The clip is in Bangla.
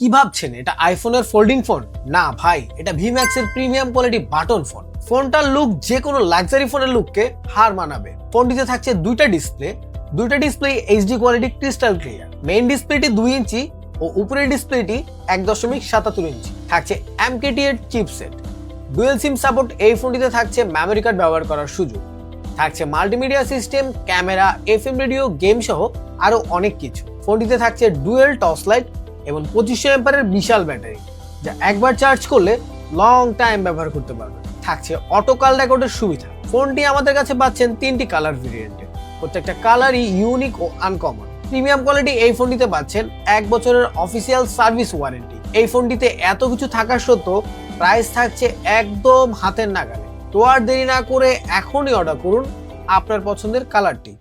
কি ভাবছেন? এটা আইফোনের ফোল্ডিং ফোন না ভাই, এটা ভিম্যাক্স এর প্রিমিয়াম কোয়ালিটি বাটন ফোন ফোনটার লুক যে কোনো লাক্সারি ফোনের লুককে হার মানাবে। ফোনটিতে থাকছে দুইটা ডিসপ্লে দুইটা display HD quality crystal clear main ডিসপ্লেটি দুই ইঞ্চি ও উপরের ডিসপ্লেটি এক দশমিক সাতাত্তর ইঞ্চি। থাকছে এমকেটি এর চিপসেট ডুয়েল সিম সাপোর্ট এই ফোনটিতে থাকছে মেমোরি কার্ড ব্যবহার করার সুযোগ। থাকছে multimedia system camera FM radio game সহ আরও অনেক কিছু। ফোনটিতে থাকছে ডুয়েল টর্চ লাইট এবং পঁচিশশো এম্পারের বিশাল ব্যাটারি, যা একবার চার্জ করলে লং টাইম ব্যবহার করতে পারবে। থাকছে অটো কাল রেকর্ডের সুবিধা। ফোনটি আমাদের কাছে পাচ্ছেন তিনটি কালার ভেরিয়েন্টে প্রত্যেকটা কালারই ইউনিক ও আনকমন প্রিমিয়াম কোয়ালিটি এই ফোনটিতে পাচ্ছেন এক বছরের অফিসিয়াল সার্ভিস ওয়ারেন্টি এই ফোনটিতে এত কিছু থাকা সত্ত্বেও প্রাইস থাকছে একদম হাতের নাগালে। তো আর দেরি না করে এখনই অর্ডার করুন আপনার পছন্দের কালারটি